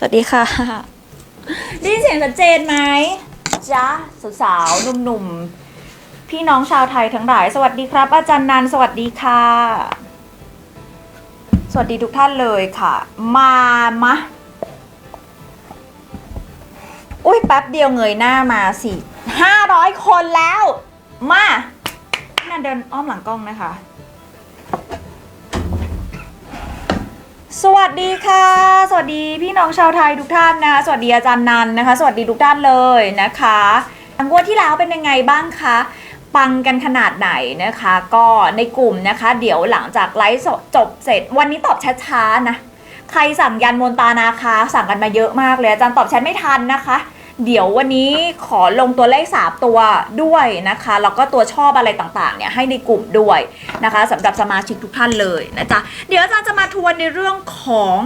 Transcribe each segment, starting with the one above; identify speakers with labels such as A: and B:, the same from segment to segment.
A: สวัสดีค่ะ ได้ยินเสียงชัดเจนไหมจ้าสาวๆหนุ่มๆ พี่น้องชาวไทยทั้งหลาย สวัสดีครับ อาจารย์นันสวัสดีค่ะ สวัสดีทุกท่านเลยค่ะ มามะ อุ้ยแป๊บเดียวเงยหน้ามาสิห้าร้อยคนแล้ว มาพี่นันเดินอ้อมหลังกล้องนะคะ สวัสดีค่ะ สวัสดีพี่น้องชาวไทยทุกท่านนะคะสวัสดีอาจารย์นันนะคะ สวัสดีทุกท่านเลยนะคะงวดที่แล้วเป็นยังไงบ้างคะปังกันขนาดไหนนะคะ ก็ในกลุ่มนะคะ เดี๋ยวหลังจากไลฟ์จบเสร็จ วันนี้ตอบช้าๆนะ ใครสั่งยันมนตานาคาสั่งกันมาเยอะมากเลยอาจารย์ตอบแชทไม่ทันนะคะ เดี๋ยววันนี้ขอลงตัวเลขสามตัวด้วยนะคะแล้วก็ตัวชอบอะไรต่างๆเนี่ยให้ในกลุ่มด้วยนะคะสำหรับสมาชิกทุกท่านเลยนะจ๊ะเดี๋ยวอาจารย์จะมาทวนในเรื่องของ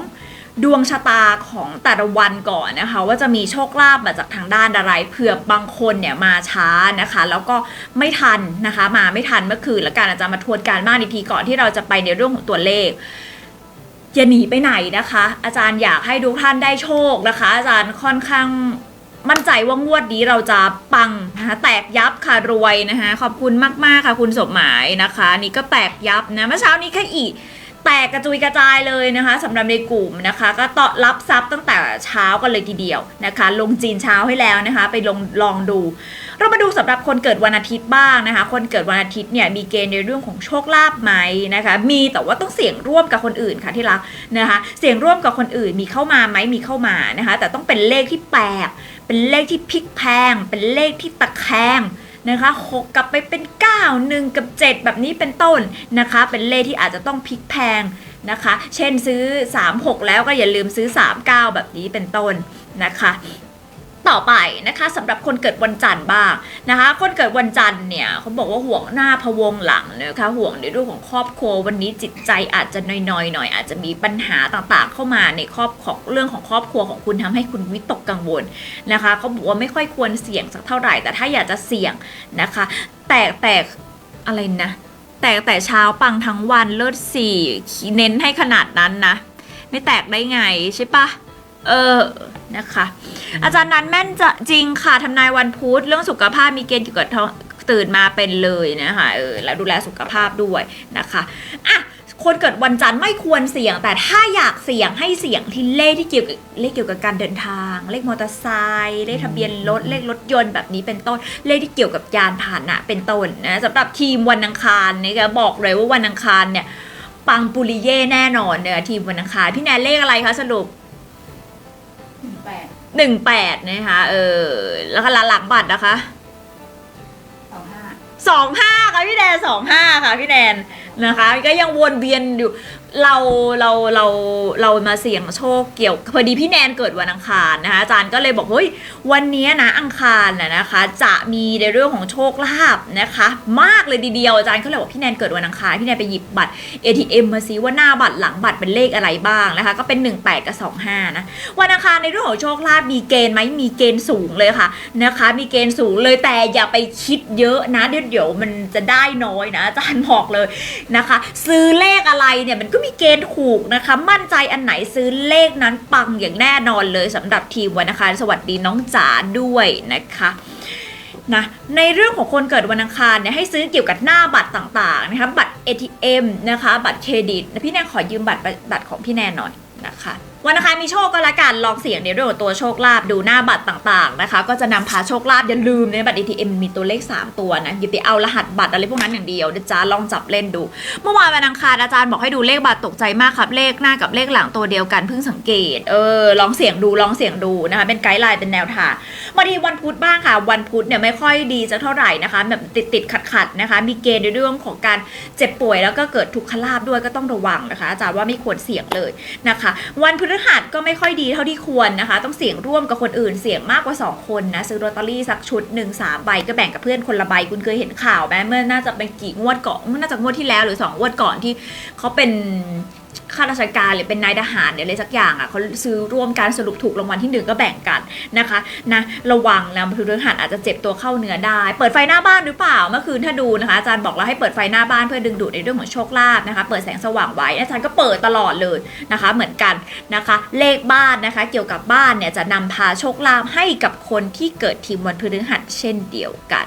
A: ดวงชะตาของแต่ละวันก่อนนะคะ ว่าจะมีโชคลาภมาจากทางด้านอะไรเผื่อบางคนเนี่ยมาช้านะคะ แล้วก็ไม่ทันนะคะ มาไม่ทันเมื่อคืนแล้วกันอาจารย์มาทวนการบ้านอีกทีก่อนที่เราจะไปในเรื่องของตัวเลขอย่าหนีไปไหนนะคะ อาจารย์อยากให้ทุกท่านได้โชคนะคะ อาจารย์ค่อนข้าง มั่นใจว่างวดนี้เราจะปังนะคะแตกยับค่ะรวยนะคะขอบคุณมากๆค่ะคุณสมหมายนะคะ นี่ก็แตกยับนะเมื่อเช้านี้แค่อีกแตกกระจุยกระจายเลยนะคะสำหรับในกลุ่มนะคะ ก็ต้อนรับทรัพย์ตั้งแต่เช้ากันเลยทีเดียวนะคะ ลงจีนเช้าให้แล้วนะคะ ไปลงลองดู เรามาดูสำหรับคนเกิดวันอาทิตย์บ้างนะคะ คนเกิดวันอาทิตย์เนี่ยมีเกณฑ์ในเรื่องของโชคลาภไหมนะคะ มีแต่ว่าต้องเสี่ยงร่วมกับคนอื่นค่ะที่รักนะคะ เสี่ยงร่วมกับคนอื่นมีเข้ามาไหมมีเข้ามานะคะ แต่ต้องเป็นเลขที่แปลก เป็นเลขที่พลิกแพง เป็นเลขที่ตะแคงนะคะหกกลับไปเป็น 9 1 กับ 7 แบบนี้เป็นต้นนะคะ เป็นเลขที่อาจจะต้องพลิกแพงนะคะ เช่นซื้อ 3 6 แล้วก็อย่าลืมซื้อ 3 9 แบบนี้เป็นต้นนะคะ ต่อไปนะคะสำหรับคนเกิดวันจันทร์บ้างนะคะ คนเกิดวันจันทร์เนี่ยเขาบอกว่าห่วงหน้าพวงหลังนะคะห่วงในเรื่องของครอบครัววันนี้จิตใจอาจจะน้อยๆหน่อย อาจจะมีปัญหาต่างๆ เข้ามาในครอบของเรื่องของครอบครัวของคุณทำให้คุณวิตกกังวลนะคะเขาบอกว่าไม่ค่อยควรเสี่ยงสักเท่าไหร่ แต่ถ้าอยากจะเสี่ยงนะคะ แต่แต่อะไรนะแต่แต่เช้าปังทั้งวันเลิศสี่เน้นให้ขนาดนั้นนะ ไม่แตกได้ไงใช่ปะ เออนะคะ อาจารย์นั้นแม่นจะจริงค่ะทำนายวันพุธเรื่องสุขภาพมีเกณฑ์เกี่ยวกับท้องตื่นมาเป็นเลยนะคะเออแล้วดูแลสุขภาพด้วยนะคะอะคนเกิดวันจันทร์ไม่ควรเสี่ยง แต่ถ้าอยากเสี่ยงให้เสี่ยงที่เลขที่เกี่ยวกับเลขเกี่ยวกับการเดินทาง เลขมอเตอร์ไซค์เลขทะเบียนรถเลขรถยนต์แบบนี้เป็นต้นเลขที่เกี่ยวกับยานพาหนะเป็นต้นนะสำหรับทีมวันอังคารนะคะบอกเลยว่าวันอังคารเนี่ยปังปุริเย่แน่นอนเนี่ยทีมวันอังคารพี่แนนเลขอะไรคะสรุป
B: แปด
A: หนึ่งแปดนะคะเออแล้วก็หลังบัตรนะคะ
B: สองห้า
A: สองห้าค่ะพี่แนนสองห้าค่ะพี่แนนนะคะ ก็ยังวนเวียนอยู่ เราเราเราเรามาเสี่ยงโชคเกี่ยวพอดีพี่แนนเกิดวันอังคารนะคะอาจารย์ก็เลยบอกเฮ้ยวันนี้นะอังคารนะนะคะ จะมีในเรื่องของโชคลาภนะคะ มากเลยทีเดียวอาจารย์ก็เลยบอกพี่แนนเกิดวันอังคารพี่แนนไปหยิบบัตร ATM มาซิว่าหน้าบัตรหลังบัตรเป็นเลขอะไรบ้างนะคะ ก็เป็น 18 กับ 25 นะวันอังคารในเรื่องของโชคลาภมีเกณฑ์ไหมมีเกณฑ์สูงเลยค่ะนะคะ มีเกณฑ์สูงเลยแต่อย่าไปคิดเยอะนะเดี๋ยวเดี๋ยวมันจะได้น้อยนะอาจารย์บอกเลยนะคะ ซื้อเลขอะไรเนี่ยมันก็มีเกณฑ์ถูกนะคะ มั่นใจอันไหนซื้อเลขนั้นปังอย่างแน่นอนเลยสำหรับทีมวันอังคารสวัสดีน้องจ๋าด้วยนะคะนะในเรื่องของคนเกิดวันอังคารเนี่ยให้ซื้อเกี่ยวกับหน้าบัตรต่างๆนะคะบัตร ATM นะคะ บัตรเครดิตพี่แนนขอยืมบัตรบัตรของพี่แนนหน่อยนะคะ วันอังคารมีโชคก็แล้วกันลองเสี่ยงในเรื่องของตัวโชคลาภดูหน้าบัตรต่างๆนะคะ ก็จะนำพาโชคลาภอย่าลืมในบัตร ATM มีตัวเลข 3 ตัวนะอย่าไปเอารหัสบัตรอะไรพวกนั้นอย่างเดียวนะจ๊ะลองจับเล่นดู เมื่อวานวันอังคารอาจารย์บอกให้ดูเลขบัตรตกใจมากครับ เลขหน้ากับเลขหลังตัวเดียวกันเพิ่งสังเกตเออลองเสี่ยงดูลองเสี่ยงดูนะคะเป็นไกด์ไลน์เป็นแนวทางมาทีวันพุธบ้างค่ะ วันพุธเนี่ยไม่ค่อยดีสักเท่าไหร่นะคะแบบติดติดขัดขัดๆนะคะ มีเกณฑ์ในเรื่องของการเจ็บป่วยแล้วก็เกิดทุกขลาภด้วยก็ต้องระวังนะคะอาจารย์ว่าไม่ควรเสี่ยงเลยนะคะ วันพฤฤหัสก็ไม่ค่อยดีเท่าที่ควรนะคะ ต้องเสี่ยงร่วมกับคนอื่นเสี่ยงมากกว่า 2 คนนะ ซื้อลอตเตอรี่สักชุดหนึ่งสามใบก็แบ่งกับเพื่อนคนละใบ คุณเคยเห็นข่าวไหมเมื่อน่าจะเป็นกี่งวดก่อนเมื่อน่าจะงวดที่แล้วหรือสองงวดก่อนที่เขาเป็น ข้าราชการหรือเป็นนายทหารหรืออะไรสักอย่างอะเขาซื้อร่วมการสรุปถูกรางวัลที่หนึ่งก็แบ่งกันนะคะนะระวังนะพฤหัสอาจจะเจ็บตัวเข้าเนื้อได้ เปิดไฟหน้าบ้านหรือเปล่าเมื่อคืนถ้าดูนะคะอาจารย์บอกเราให้เปิดไฟหน้าบ้านเพื่อดึงดูดในเรื่องของโชคลาภนะคะ เปิดแสงสว่างไว้อาจารย์ก็เปิดตลอดเลยนะคะ เหมือนกันนะคะ เลขบ้านนะคะ เกี่ยวกับบ้านเนี่ยจะนำพาโชคลาภให้กับคนที่เกิดทีมวันพฤหัสเช่นเดียวกัน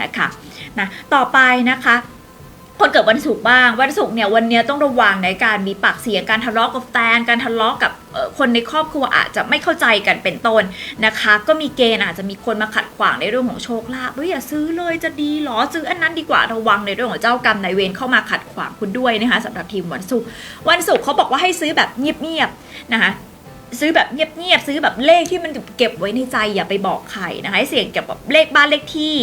A: นะคะนะต่อไปนะคะ คนเกิดวันศุกร์บ้าง วันศุกร์เนี่ยวันนี้ต้องระวังในการมีปากเสียงการทะเลาะกับแฟนการทะเลาะกับคนในครอบครัวอาจจะไม่เข้าใจกันเป็นต้นนะคะ ก็มีเกณฑ์อาจจะมีคนมาขัดขวางในเรื่องของโชคลาภเฮ้ยอย่าซื้อเลยจะดีหรอซื้ออันนั้นดีกว่าระวังในเรื่องของเจ้ากรรมนายเวรเข้ามาขัดขวางคุณด้วยนะคะสำหรับทีมวันศุกร์วันศุกร์เขาบอกว่าให้ซื้อแบบเงียบๆนะคะซื้อแบบเงียบๆซื้อแบบเลขที่มันเก็บไว้ในใจอย่าไปบอกใครนะคะเสี่ยงเกี่ยวกับเลขบ้านเลขที่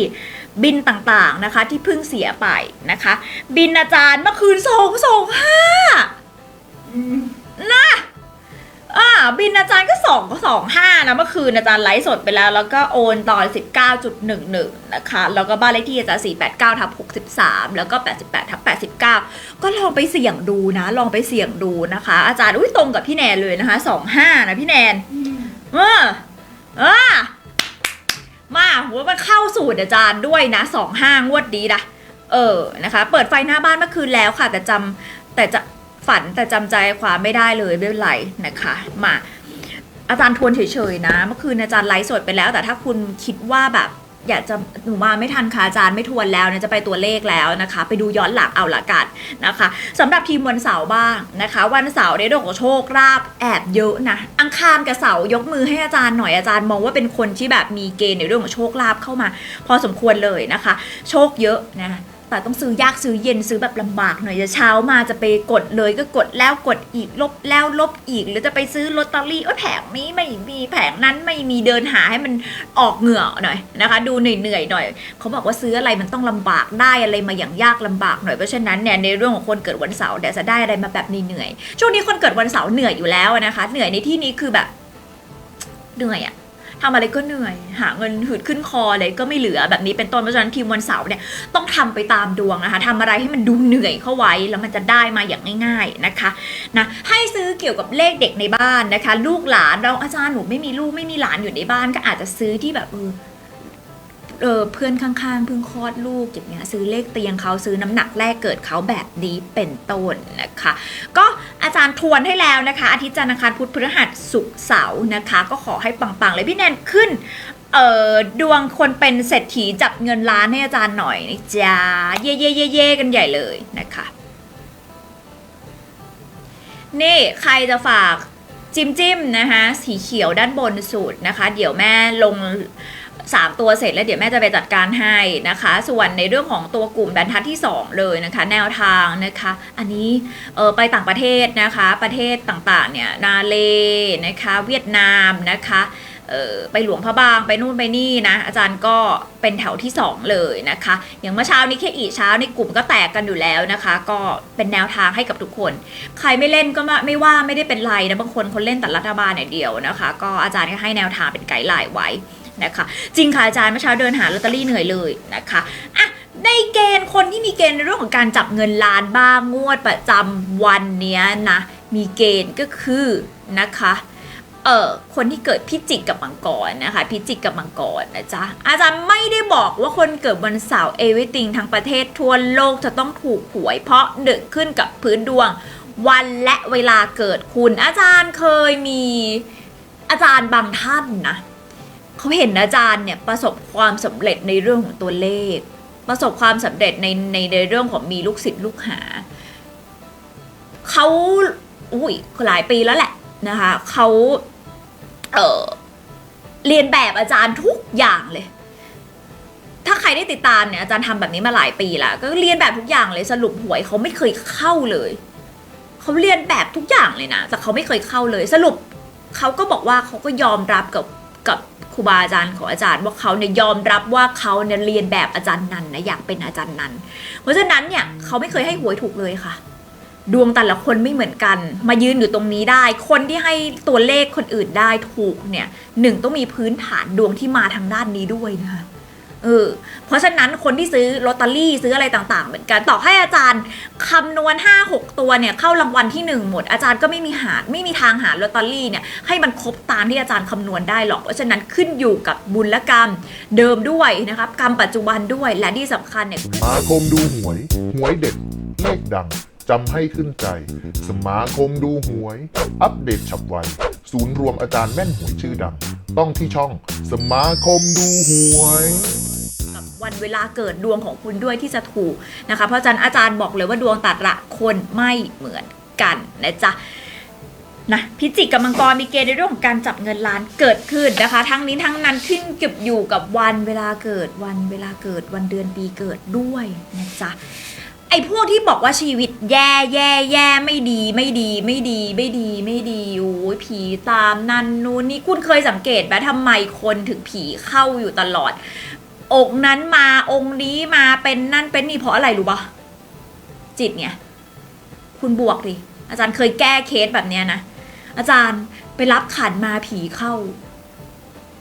A: บินต่างๆนะคะ ที่เพิ่งเสียไปนะคะ บินอาจารย์เมื่อคืนสองสองห้านะอ่าบินอาจารย์ก็สองสองห้านะเมื่อคืนอาจารย์ไลฟ์สดไปแล้ว แล้วก็โอนตอนสิบเก้าจุดหนึ่งหนึ่งนะคะ แล้วก็บ้านเลขที่อาจารย์สี่แปดเก้าทับหกสิบสามแล้วก็แปดสิบแปดทับแปดสิบเก้าก็ลองไปเสี่ยงดูนะ ลองไปเสี่ยงดูนะคะ อาจารย์อุ้ยตรงกับพี่แนนเลยนะคะสองห้านะพี่แนนเออเออ มาหัวมันเข้าสูตรอาจารย์ด้วยนะสองห้างวดดีนะเออนะคะ เปิดไฟหน้าบ้านเมื่อคืนแล้วค่ะ แต่จำแต่จะฝันแต่จำใจความไม่ได้เลยไม่เป็นไรนะคะ มาอาจารย์ทวนเฉยๆนะ เมื่อคืนอาจารย์ไลฟ์สดไปแล้ว แต่ถ้าคุณคิดว่าแบบ อยากจะหนูมาไม่ทันค่ะอาจารย์ไม่ทวนแล้วนะจะไปตัวเลขแล้วนะคะ ไปดูย้อนหลังเอาละกันนะคะสำหรับทีมวันเสาร์บ้างนะคะ วันเสาร์ในเรื่องของโชคลาภแอบเยอะนะอังคารกับเสาร์ยกมือให้อาจารย์หน่อยอาจารย์มองว่าเป็นคนที่แบบมีเกณฑ์ในเรื่องของโชคลาภเข้ามา พอสมควรเลยนะคะ โชคเยอะนะ แต่ต้องซื้อยากซื้อเย็นซื้อแบบลำบากหน่อยจะเช้ามาจะไปกดเลยก็กดแล้วกดอีกลบแล้วลบอีก หรือจะไปซื้อลอตเตอรี่โอ้แผงนี้ไม่มีแผงนั้นไม่มีเดินหาให้มันออกเหงื่อหน่อยนะคะ ดูเหนื่อยๆหน่อยเขาบอกว่าซื้ออะไรมันต้องลำบากได้อะไรมาอย่างยากลำบากหน่อยเพราะฉะนั้นเนี่ยในเรื่องของคนเกิดวันเสาร์เดี๋ยวจะได้อะไรมาแบบเหนื่อยๆช่วงนี้คนเกิดวันเสาร์เหนื่อยอยู่แล้วนะคะ เหนื่อยในที่นี้คือแบบเหนื่อยอะ ทำอะไรก็เหนื่อย หาเงินหืดขึ้นคอเลยก็ไม่เหลือแบบนี้เป็นต้นเพราะฉะนั้นทีมวันเสาร์เนี่ยต้องทำไปตามดวงนะคะทำอะไรให้มันดูเหนื่อยเข้าไว้แล้วมันจะได้มาอย่างง่าย ๆนะคะนะให้ซื้อเกี่ยวกับเลขเด็กในบ้านนะคะ ลูกหลานเราอาจารย์หนูไม่มีลูกไม่มีหลานอยู่ในบ้านก็อาจจะซื้อที่แบบเออ เออเพื่อนข้างๆเพิ่งคลอดลูกอย่างเงี้ยซื้อเลขเตียงเขาซื้อน้ำหนักแรกเกิดเขาแบบนี้เป็นต้นนะคะ ก็อาจารย์ทวนให้แล้วนะคะ อาทิตย์จันทร์อังคารพุธพฤหัสศุกร์เสาร์นะคะ ก็ขอให้ปังๆเลยพี่แนนขึ้นเออดวงคนเป็นเศรษฐีจับเงินล้านให้อาจารย์หน่อยนะจ๊ะเย่เย่เย่เย่กันใหญ่เลยนะคะ นี่ใครจะฝากจิ้มจิ้มนะคะสีเขียวด้านบนสุดนะคะ เดี๋ยวแม่ลง 3 ตัวเสร็จแล้วเดี๋ยวแม่จะไปจัดการให้นะคะ ส่วนในเรื่องของตัวกลุ่มบรรทัดที่ 2 เลยนะคะ แนวทางนะคะ อันนี้เออไปต่างประเทศนะคะ ประเทศต่างๆเนี่ยนาเลนะคะเวียดนามนะคะไปหลวงพระบางไปนู่นไปนี่นะ อาจารย์ก็เป็นแถวที่ 2 เลยนะคะ อย่างเมื่อเช้านี้แค่อีเช้าในกลุ่มก็แตกกันอยู่แล้วนะคะ ก็เป็นแนวทางให้กับทุกคน ใครไม่เล่นก็ไม่ว่าไม่ได้เป็นไรนะบางคนคนเล่นแต่รัฐบาลอย่างเดียวนะคะ ก็อาจารย์ก็ให้แนวทางเป็นไกด์ไลน์ไว้ นะคะจริงค่ะอาจารย์เมื่อเช้าเดินหาลอตเตอรี่เหนื่อยเลยนะคะอะในเกณฑ์คนที่มีเกณฑ์ในเรื่องของการจับเงินล้านบ้างงวดประจำวันเนี้ยนะมีเกณฑ์ก็คือนะคะเอ่อคนที่เกิดพิจิกกับมังกรนะคะพิจิกกับมังกรนะจ๊ะอาจารย์ไม่ได้บอกว่าคนเกิดวันเสาร์เอวิติงทั้งประเทศทั่วโลกจะต้องถูกหวย เพราะหนึ่งขึ้นกับพื้นดวง วันและเวลาเกิดคุณอาจารย์เคยมีอาจารย์บางท่านนะ เขาเห็นอาจารย์เนี่ยประสบความสำเร็จในเรื่องของตัวเลข ประสบความสำเร็จในในในเรื่องของมีลูกศิษย์ลูกหาเขาอุ้ยหลายปีแล้วแหละนะคะเขาเออเรียนแบบอาจารย์ทุกอย่างเลย ถ้าใครได้ติดตามเนี่ยอาจารย์ทำแบบนี้มาหลายปีแล้วก็เรียนแบบทุกอย่างเลยสรุปหวยเขาไม่เคยเข้าเลยเขาเรียนแบบทุกอย่างเลยนะแต่เขาไม่เคยเข้าเลยสรุปเขาก็บอกว่าเขาก็ยอมรับกับ กับครูบาอาจารย์ของอาจารย์ว่าเขาเนี่ยยอมรับว่าเขาเนี่ยเรียนแบบอาจารย์นันนะอยากเป็นอาจารย์นันเพราะฉะนั้นเนี่ยเขาไม่เคยให้หวยถูกเลยค่ะ ดวงแต่ละคนไม่เหมือนกัน มายืนอยู่ตรงนี้ได้ คนที่ให้ตัวเลขคนอื่นได้ถูกเนี่ยหนึ่งต้องมีพื้นฐานดวงที่มาทางด้านนี้ด้วยนะคะ เออเพราะฉะนั้นคนที่ซื้อลอตเตอรี่ซื้ออะไรต่างๆ เหมือนกันต่อให้อาจารย์คำนวณ 5 6 ตัวเนี่ยเข้ารางวัลที่ 1 หมด อาจารย์ก็ไม่มีหาไม่มีทางหาลอตเตอรี่เนี่ยให้มันครบตามที่อาจารย์คำนวณได้หรอก เพราะฉะนั้นขึ้นอยู่กับบุญและกรรมเดิมด้วยนะครับกรรมปัจจุบันด้วยและที่สำคัญเนี่ย
C: สมาคมดูหวย หวยเด็ดเลขดังจำให้ขึ้นใจ สมาคมดูหวย อัปเดตฉับไว ศูนย์รวมอาจารย์แม่นหวยชื่อดัง ต้องที่ช่อง สมาคมดูหวย
A: วันเวลาเกิดดวงของคุณด้วยที่จะถูกนะคะเพราะฉะนั้นอาจารย์บอกเลยว่าดวงตัดละคนไม่เหมือนกันนะจ๊ะนะพิจิกกับมังกรมีเกณฑ์ในเรื่องของการจับเงินล้านเกิดขึ้นนะคะ ทั้งนี้ทั้งนั้นขึ้นเก็บอยู่กับวันเวลาเกิดวันเวลาเกิดวันเดือนปีเกิดด้วยนะจ๊ะไอ้พวกที่บอกว่าชีวิตแย่แย่แย่ไม่ดีไม่ดีไม่ดีไม่ดีไม่ดีโอ้ยผีตามนั่นนู่นนี่คุณเคยสังเกตไหมทำไมคนถึงผีเข้าอยู่ตลอด องค์นั้นมาองค์นี้มาเป็นนั่นเป็นนี่เพราะอะไรรู้ปะจิตไงคุณบวกดิอาจารย์เคยแก้เคสแบบเนี้ยนะอาจารย์ไปรับขันมาผีเข้า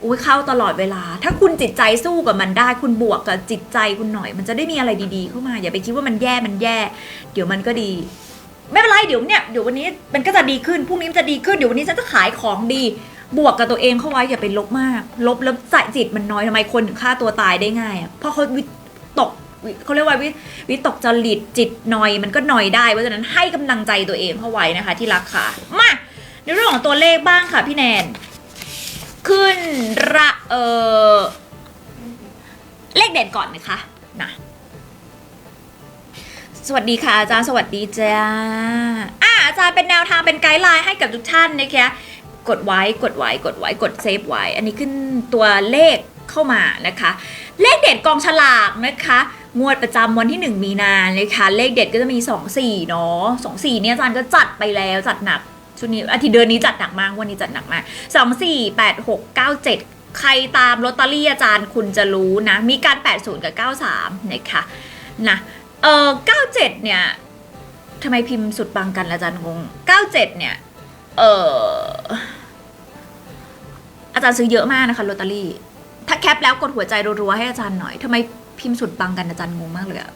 A: อุ้ยเข้าตลอดเวลา ถ้าคุณจิตใจสู้กับมันได้ คุณบวกกับจิตใจคุณหน่อย มันจะได้มีอะไรดีๆ เข้ามา อย่าไปคิดว่ามันแย่มันแย่ เดี๋ยวมันก็ดี ไม่เป็นไรเดี๋ยวเนี่ยเดี๋ยววันนี้มันก็จะดีขึ้นพรุ่งนี้มันจะดีขึ้นเดี๋ยววันนี้ฉันจะขายของดี บวกกับตัวเองเข้าไว้อย่าไปลบมาก ลบแล้วใจจิตมันน้อยทำไมคนถึงฆ่าตัวตายได้ง่ายอะเพราะเขาวิตกวิเขาเรียกว่าวิวิตกจริตจิตนอยมันก็นอยได้เพราะฉะนั้นให้กำลังใจตัวเองเข้าไว้นะคะ ที่รักค่ะมาในเรื่องของตัวเลขบ้างค่ะพี่แนน ขึ้นระเออเลขเด่นก่อนนะคะนะสวัสดีค่ะอาจารย์สวัสดีจ้าอะอาจารย์เป็นแนวทางเป็นไกด์ไลน์ให้กับทุกท่านนะคะ กดไว้กดไว้กดไว้กดเซฟไว้ อันนี้ขึ้นตัวเลขเข้ามานะคะ เลขเด็ดกองฉลากนะคะ งวดประจำวันที่ 1 มีนานะคะเลขเด็ดก็จะมี 2 4 เนาะ2 4 เนี่ยอาจารย์ก็จัดไปแล้วจัดหนักชุดนี้อาทิตย์เดือนนี้จัดหนักมากวันนี้จัดหนักมาก2 4 8 6 9 7ใครตามลอตเตอรี่อาจารย์คุณจะรู้นะ มีการ 80 กับ 93 นะคะนะเออ97 เนี่ยทำไมพิมพ์สุดปังกันละอาจารย์งง 97 เนี่ย เอออาจารย์ซื้อเยอะมากนะคะลอตเตอรี่ ถ้าแคปแล้วกดหัวใจรัวๆให้อาจารย์หน่อยทำไมพิมพ์สุดปังกันอาจารย์งงมากเลยอะ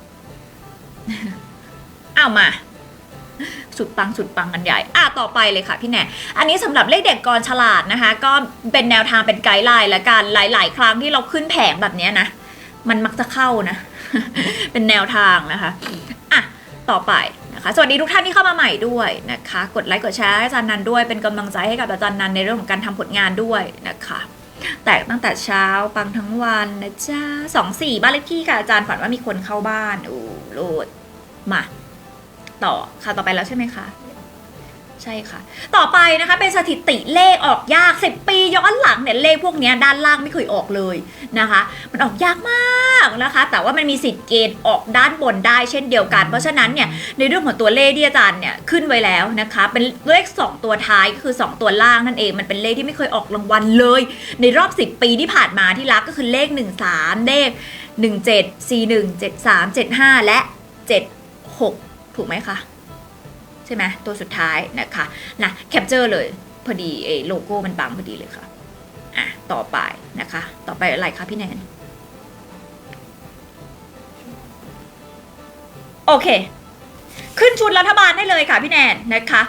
A: เอามา สุดปังสุดปังกันใหญ่ อะต่อไปเลยค่ะพี่แนนอันนี้สำหรับเลขเด็กกรฉลาดนะคะ ก็เป็นแนวทางเป็นไกด์ไลน์และการหลาย ๆ ครั้งที่เราขึ้นแผงแบบนี้นะ มันมักจะเข้านะ เป็นแนวทางนะคะ อะต่อไป นะคะสวัสดีทุกท่านที่เข้ามาใหม่ด้วยนะคะ กดไลค์กดแชร์ให้อาจารย์นันด้วยเป็นกำลังใจให้กับอาจารย์นันในเรื่องของการทำผลงานด้วยนะคะแตกตั้งแต่เช้าปังทั้งวันนะจ๊ะสองสี่บ้านเลขที่ค่ะอาจารย์ฝันว่ามีคนเข้าบ้านโอ้โลดมา ต่อค่ะต่อไปแล้วใช่ไหมคะ ใช่ค่ะ ต่อไปนะคะเป็นสถิติเลขออกยาก 10 ปีย้อนหลังเนี่ยเลขพวกนี้ด้านล่างไม่เคยออกเลยนะคะ มันออกยากมากนะคะ แต่ว่ามันมีสิทธิ์เกณฑ์ออกด้านบนได้เช่นเดียวกัน เพราะฉะนั้นเนี่ยในเรื่องของตัวเลขที่อาจารย์เนี่ยขึ้นไว้แล้วนะคะ เป็นเลข 2 ตัวท้ายก็คือ 2 ตัวล่างนั่นเองมันเป็นเลขที่ไม่เคยออกรางวัลเลย ในรอบ 10 ปีที่ผ่านมาที่รักก็คือเลข 1 3 เลข 17 41 73 75 และ 76 ถูกไหมคะ ใช่ไหมตัวสุดท้ายนะคะนะแคปเจอร์เลยพอดีเอโลโก้มันบังพอดีเลยค่ะอะต่อไปนะคะ ต่อไปอะไรคะพี่แนนโอเค ขึ้นชุดรัฐบาลได้เลยค่ะพี่แนนนะคะ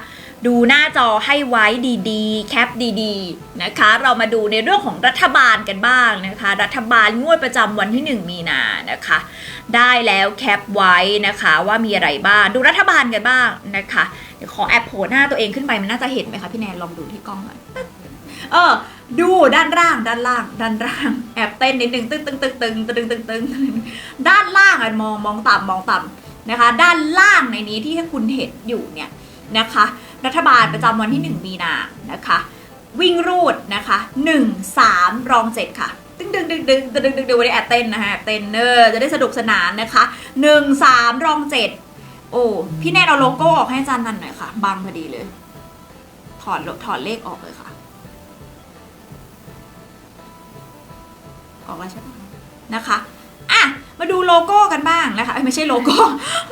A: ดูหน้าจอให้ไว้ดีๆ แคปดีๆ นะคะ เรามาดูในเรื่องของรัฐบาลกันบ้างนะคะ รัฐบาลงวดประจำวันที่ 1 มีนานะคะ ได้แล้วแคปไว้นะคะว่ามีอะไรบ้าง ดูรัฐบาลกันบ้างนะคะเดี๋ยวขอแอปโผล่หน้าตัวเองขึ้นไปมันน่าจะเห็นไหมคะพี่แนนลองดูที่กล้องหน่อยเออ ดูด้านล่าง ด้านล่าง ด้านล่าง แอบเต้นนิดนึงตึ้งตึ้งตึ้งตึ้งตึ้งตึ้งตึ้งด้านล่างอะมองมองต่ำมองต่ำนะคะ ด้านล่างในนี้ที่คุณเห็นอยู่เนี่ยนะคะ รัฐบาลประจำวันที่ 1 มีนานะคะ วิ่งรูดนะคะ 1 3 รอง 7 ค่ะ ดึงดึงดึงดึงดึงดึงดึงดึงวันนี้แอบเต้นนะฮะเต้นเนอร์จะได้สนุกสนานนะคะ 1 3 รอง 7 โอ้พี่แนนเอาโลโก้ออกให้อาจารย์นันหน่อยค่ะบังพอดีเลย ถอดถอดเลขออกเลยค่ะ ออกแล้วใช่ไหมนะคะอะมาดูโลโก้กันบ้างนะคะไม่ใช่โลโก้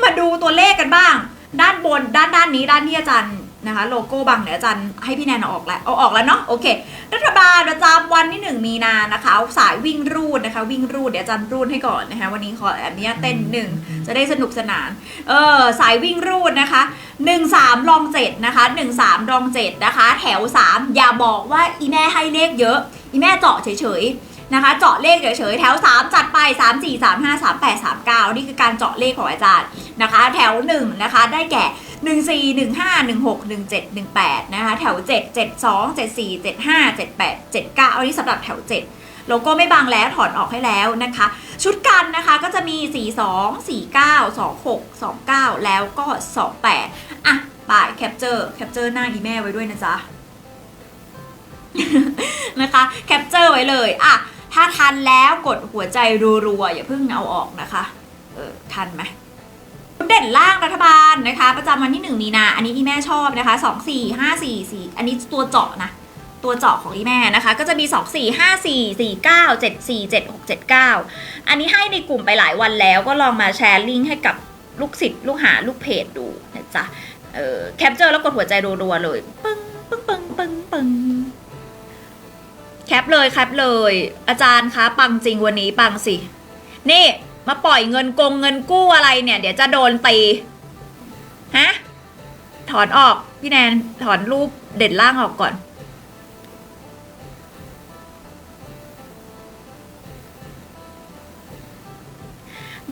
A: มาดูตัวเลขกันบ้าง ด้านบนด้านด้านนี้ด้านที่อาจารย์ นะคะโลโก้บังเดี๋ยวอาจารย์ให้พี่แนนเอาออกแล้วเอาออกแล้วเนาะโอเค รัฐบาลประจำวันที่หนึ่งมีนานะคะเอาสายวิ่งรูดนะคะ วิ่งรูดเดี๋ยวอาจารย์รูดให้ก่อนนะคะวันนี้ขออันเนี้ยเต้นหนึ่งจะได้สนุกสนานเออสายวิ่งรูดนะคะหนึ่งสามรองเจ็ดนะคะหนึ่งสามรองเจ็ดนะคะ แถวสามอย่าบอกว่าอีแม่ให้เลขเยอะอีแม่เจาะเฉยๆนะคะ เจาะเลขเฉยๆแถว 3 จัดไป 3 4 3 5 3 8 3 9 นี่คือการเจาะเลขของอาจารย์นะคะ แถว1นะคะได้แก่ 1 4 1 5 1 6 1 7 1 8 นะคะ แถว 7 7 2 7 4 7 5 7 8 7 9 อันนี้สำหรับแถว 7 โลโก้ไม่บังแล้วถอนออกให้แล้วนะคะ ชุดกันนะคะก็จะมี 4 2 4 9 2 6 2 9 แล้วก็ 28 อะไปแคปเจอร์แคปเจอร์หน้าอีแม่ไว้ด้วยนะจ๊ะ นะคะ แคปเจอร์ไว้เลย อะ ถ้าทันแล้วกดหัวใจรัวๆ อย่าเพิ่งเอาออกนะคะ เออ ทันไหม เด่นล่างรัฐบาลนะคะ ประจำวันที่หนึ่งมีนา อันนี้ที่แม่ชอบนะคะสองสี่ห้าสี่สี่อันนี้ตัวเจาะนะ ตัวเจาะของที่แม่นะคะ ก็จะมีสองสี่ห้าสี่สี่เก้าเจ็ดสี่เจ็ดหกเจ็ดเก้าอันนี้ให้ในกลุ่มไปหลายวันแล้วก็ลองมาแชร์ลิงก์ให้กับลูกศิษย์ลูกหาลูกเพจดูนะจ๊ะเออแคปเจอร์แล้วกดหัวใจรัวๆเลยปึ้งปึ้งปึ้งปึ้งปึ้งแคปเลยแคปเลย อาจารย์คะปังจริงวันนี้ปังสิ นี่ มาปล่อยเงินกงเงินกู้อะไรเนี่ย เดี๋ยวจะโดนตีฮะถอนออกพี่แนนถอนรูปเด่นล่างออกก่อน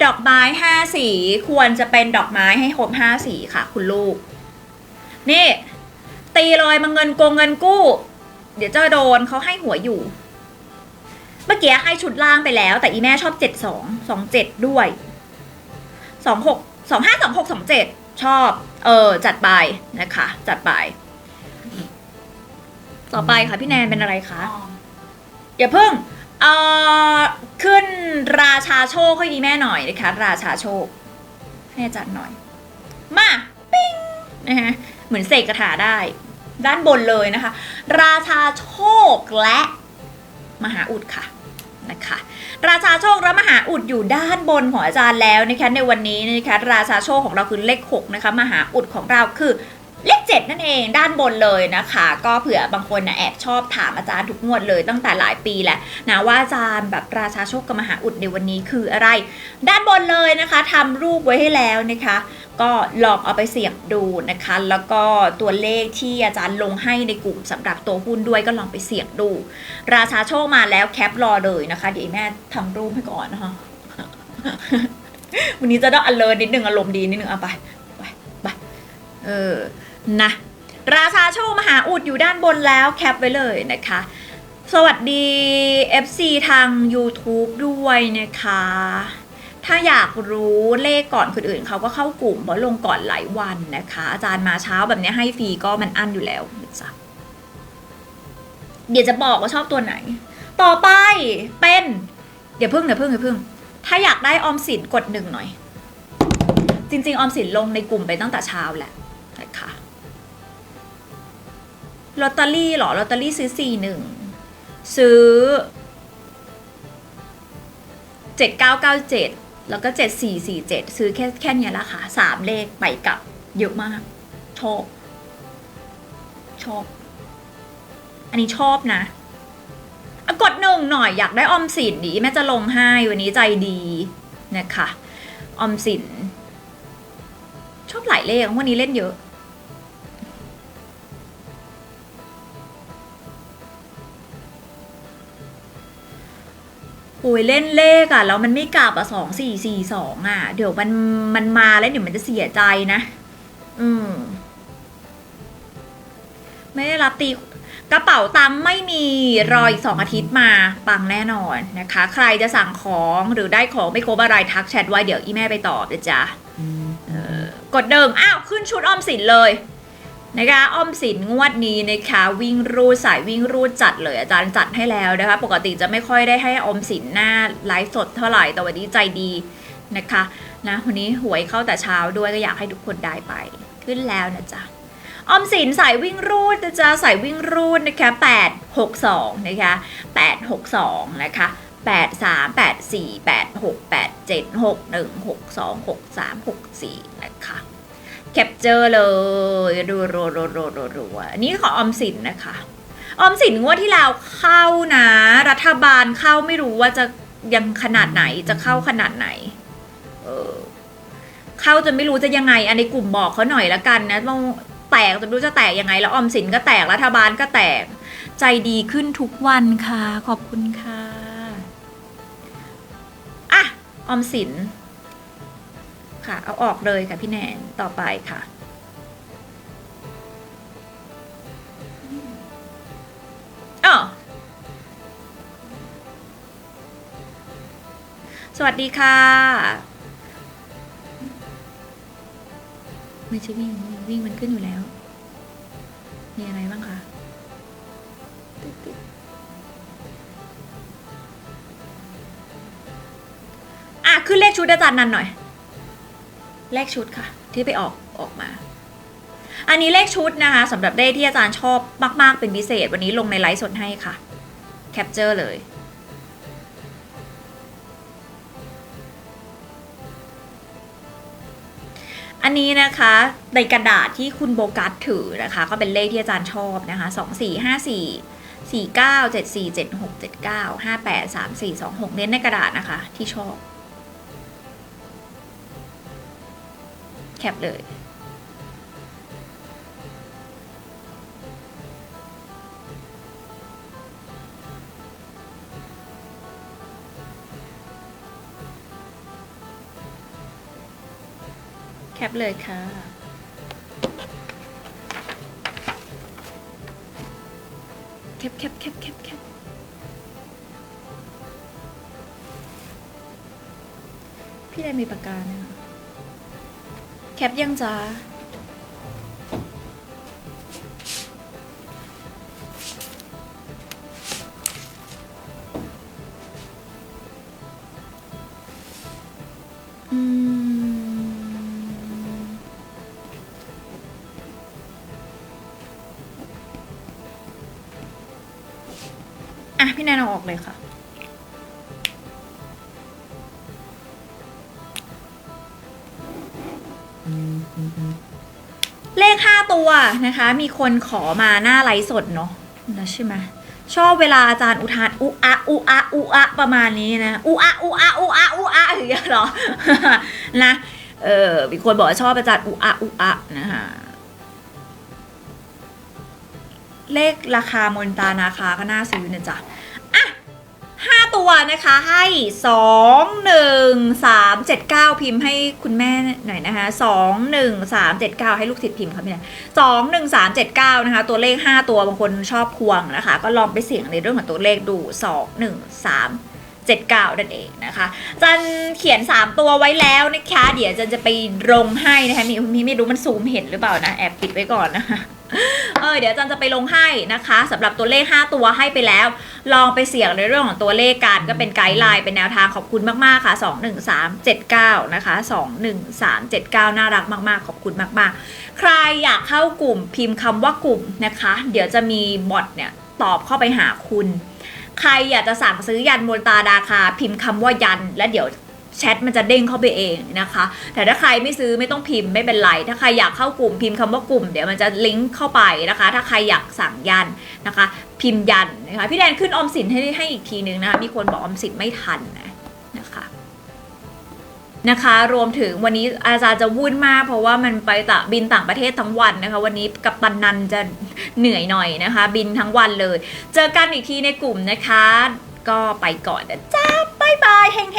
A: ดอกไม้ห้าสีควรจะเป็นดอกไม้ให้ครบห้าสีค่ะ คุณลูก นี่ ตีเลยมาเงินโกงเงินกู้ เดี๋ยวจะโดนเขาให้หัวอยู่ เมื่อกี้ให้ชุดล่างไปแล้ว แต่อีแม่ชอบเจ็ดสองสองเจ็ดด้วยสองหกสองห้าสองหกสองเจ็ดชอบ เออ จัดไปนะคะ จัดไป ต่อไปค่ะพี่แนนเป็นอะไรคะ
B: ออม
A: อย่าเพิ่ง เอ่อ ขึ้นราชาโชคให้อีแม่หน่อยนะคะ ราชาโชคให้อาจารย์หน่อย มา ปิ้งนะฮะเหมือนเสกกระถาได้ ด้านบนเลยนะคะ ราชาโชคและ มหาอุดค่ะนะคะราชาโชคและมหาอุดอยู่ด้านบนของอาจารย์แล้วนะคะในวันนี้นะคะราชาโชคของเราคือเลข6นะคะมหาอุดของเราคือ เลข7นั่นเองด้านบนเลยนะคะ ก็เผื่อบางคนนะแอบชอบถามอาจารย์ทุกงวดเลยตั้งแต่หลายปีแหละนะว่าอาจารย์แบบราชาโชคกมหาอุดในวันนี้คืออะไร ด้านบนเลยนะคะทำรูปไว้ให้แล้วนะคะ ก็ลองเอาไปเสี่ยงดูนะคะ แล้วก็ตัวเลขที่อาจารย์ลงให้ในกลุ่มสำหรับตัวหุ้นด้วยก็ลองไปเสี่ยงดู ราชาโชคมาแล้วแคปรอเลยนะคะเดี๋ยวแม่ทำรูปให้ก่อนนะคะวันนี้จะต้องอเลอนิดนึงอารมณ์ดีนิดนึงเอาไปไปไปเออ นะราชาโชคมหาอุดอยู่ด้านบนแล้วแคปไว้เลยนะคะ สวัสดี FC ทาง YouTube ด้วยนะคะ ถ้าอยากรู้เลขก่อนคนอื่นเขาก็เข้ากลุ่มเพราะลงก่อนหลายวันนะคะ อาจารย์มาเช้าแบบนี้ให้ฟรีก็มันอั้นอยู่แล้วจ๊ะเดี๋ยวจะบอกว่าชอบตัวไหน ต่อไปเป็นเดี๋ยวพึ่งเดี๋ยวพึ่งเดี๋ยวพึ่ง ถ้าอยากได้ออมสินกดหนึ่งหน่อย จริง ๆ ออมสินลงในกลุ่มไปตั้งแต่เช้าแหละ ลอตเตอรี่เหรอลอตเตอรี่ซื้อสี่หนึ่งซื้อเจ็ดเก้าเก้าเจ็ดแล้วก็เจ็ดสี่สี่เจ็ดซื้อแค่แค่เนี้ยละค่ะสามเลขไปกลับเยอะมาก ชอบ ชอบ อันนี้ชอบนะอะกดหนึ่งหน่อยอยากได้ออมสินดีแม่จะลงให้วันนี้ใจดีนะคะออมสิน ชอบหลายเลขวันนี้เล่นเยอะ โอ้ยเล่นเลขอะแล้วมันไม่กลับอะสองสี่สี่สองอะ เดี๋ยวมันมันมาแล้วเดี๋ยวมันจะเสียใจนะ อืม ไม่ได้รับตีกระเป๋าตังค์ไม่มีรออีกสองอาทิตย์มาปังแน่นอนนะคะ ใครจะสั่งของหรือได้ของไม่ครบอะไรทักแชทไว้เดี๋ยวอีแม่ไปตอบนะจ๊ะเออกดเดิมอ้าว ขึ้นชุดออมสินเลย นะคะออมสินงวดนี้นะคะวิ่งรูดสายวิ่งรูดจัดเลยอาจารย์จัดให้แล้วนะคะ ปกติจะไม่ค่อยได้ให้ออมสินหน้าไลฟ์สดเท่าไหร่แต่วันนี้ใจดีนะคะนะวันนี้หวยเข้าแต่เช้าด้วยก็อยากให้ทุกคนได้ไปขึ้นแล้วนะจ๊ะออมสินสายวิ่งรูดนะจ๊ะสายวิ่งรูดนะคะ8 6 2นะคะ8 6 2นะคะ8 3 8 4 8 6 8 7 6 1 6 2 6 3 6 4นะคะ แคปเจอร์เลยรัวรัวรัวรัวรัวรัวอันนี้ของออมสินนะคะ ออมสินงวดที่แล้วเข้านะ รัฐบาลเข้าไม่รู้ว่าจะยังขนาดไหนจะเข้าขนาดไหน เออเข้าจนไม่รู้จะยังไง อันในกลุ่มบอกเขาหน่อยละกันนะต้องแตกจนไม่รู้จะแตกยังไง แล้วออมสินก็แตกรัฐบาลก็แตก ใจดีขึ้นทุกวันค่ะ ขอบคุณค่ะอะออมสิน ค่ะ เอาออกเลยค่ะพี่แนนต่อไปค่ะ อ๋อสวัสดีค่ะ ไม่ใช่วิ่ง วิ่งมันขึ้นอยู่แล้ว มีอะไรบ้างคะตึ๊ดตึ๊ดอะ ขึ้นเลขชุดอาจารย์นันหน่อย เลขชุดค่ะ ที่ไปออกออกมา อันนี้เลขชุดนะคะสำหรับเลขที่อาจารย์ชอบมากๆเป็นพิเศษ วันนี้ลงในไลฟ์สดให้ค่ะแคปเจอร์เลยอันนี้นะคะในกระดาษที่คุณโบกัสถือนะคะ ก็เป็นเลขที่อาจารย์ชอบนะคะสองสี่ห้าสี่สี่เก้าเจ็ดสี่เจ็ดหกเจ็ดเก้าห้าแปดสามสี่สองหกเน้นในกระดาษนะคะที่ชอบ แคปเลยแคปเลยค่ะ แคปแคปแคปแคปแคปพี่ได้มีปากกาไหมคะ แคปยังจ้า นะคะ มีคนขอมาหน้าไลฟ์สดเนาะนะใช่ไหมชอบเวลาอาจารย์อุทานอุอะอุอะอุอะประมาณนี้นะอุอะอุอะอุอะอุอะอย่างเงี้ยเหรอนะเออมีคนบอกว่าชอบอาจารย์อุอะอุอะนะคะเลขราคามนตานาคาก็น่าซื้อนะจ๊ะอะ ห้าตัวนะคะ ให้สองหนึ่งสามเจ็ดเก้าพิมพ์ให้คุณแม่หน่อยนะคะสองหนึ่งสามเจ็ดเก้าให้ลูกศิษย์พิมพ์ครับเนี่ยสองหนึ่งสามเจ็ดเก้านะคะ ตัวเลขห้าตัวบางคนชอบควงนะคะ ก็ลองไปเสี่ยงในเรื่องของตัวเลขดูสองหนึ่งสามเจ็ดเก้านั่นเองนะคะจันเขียนสามตัวไว้แล้วนะคะ เดี๋ยวจันจะไปลงให้นะคะมีมีไม่รู้มันซูมเห็นหรือเปล่านะ แอบปิดไว้ก่อนนะคะ เออเดี๋ยวอาจารย์จะไปลงให้นะคะสำหรับตัวเลข 5 ตัวให้ไปแล้ว ลองไปเสี่ยงในเรื่องของตัวเลขกันก็เป็นไกด์ไลน์เป็นแนวทางขอบคุณมากๆค่ะ21379นะคะ21379 น่ารักมากๆ ขอบคุณมากๆ ใครอยากเข้ากลุ่มพิมพ์คำว่ากลุ่มนะคะ เดี๋ยวจะมีบอทเนี่ยตอบเข้าไปหาคุณ ใครอยากจะสั่งซื้อยันมนตาดาคา พิมพ์คำว่ายัน แล้วเดี๋ยว แชทมันจะเด้งเข้าไปเองนะคะ แต่ถ้าใครไม่ซื้อไม่ต้องพิมพ์ไม่เป็นไร ถ้าใครอยากเข้ากลุ่มพิมพ์คำว่ากลุ่ม เดี๋ยวมันจะลิงก์เข้าไปนะคะ ถ้าใครอยากสั่งยันนะคะ พิมพ์ยันนะคะพี่แดนขึ้นออมสินให้ให้อีกทีนึงนะคะมีคนบอกออมสินไม่ทันนะนะคะนะคะรวมถึงวันนี้อาจารย์จะวุ่นมาก เพราะว่ามันไปต่างบินต่างประเทศทั้งวันนะคะ วันนี้กับตันนันจะเหนื่อยหน่อยนะคะ บินทั้งวันเลย เจอกันอีกทีในกลุ่มนะคะ ก็ไปก่อนนะจ้าบายบายเฮง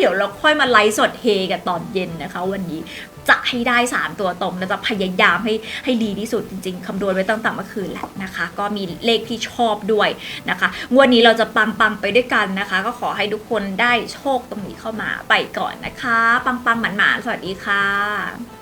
A: เดี๋ยวเราค่อยมาไลฟ์สดเฮกันตอนเย็นนะคะ วันนี้จะให้ได้ 3 ตัวตรงนะจะพยายามให้ให้ดีที่สุดจริงๆคำนวณไว้ตั้งแต่เมื่อคืนแล้วนะคะ ก็มีเลขที่ชอบด้วยนะคะงวดนี้เราจะปังปังไปด้วยกันนะคะ ก็ขอให้ทุกคนได้โชคตรงนี้เข้ามาไปก่อนนะคะ ปังปังหมันหมานๆสวัสดีค่ะ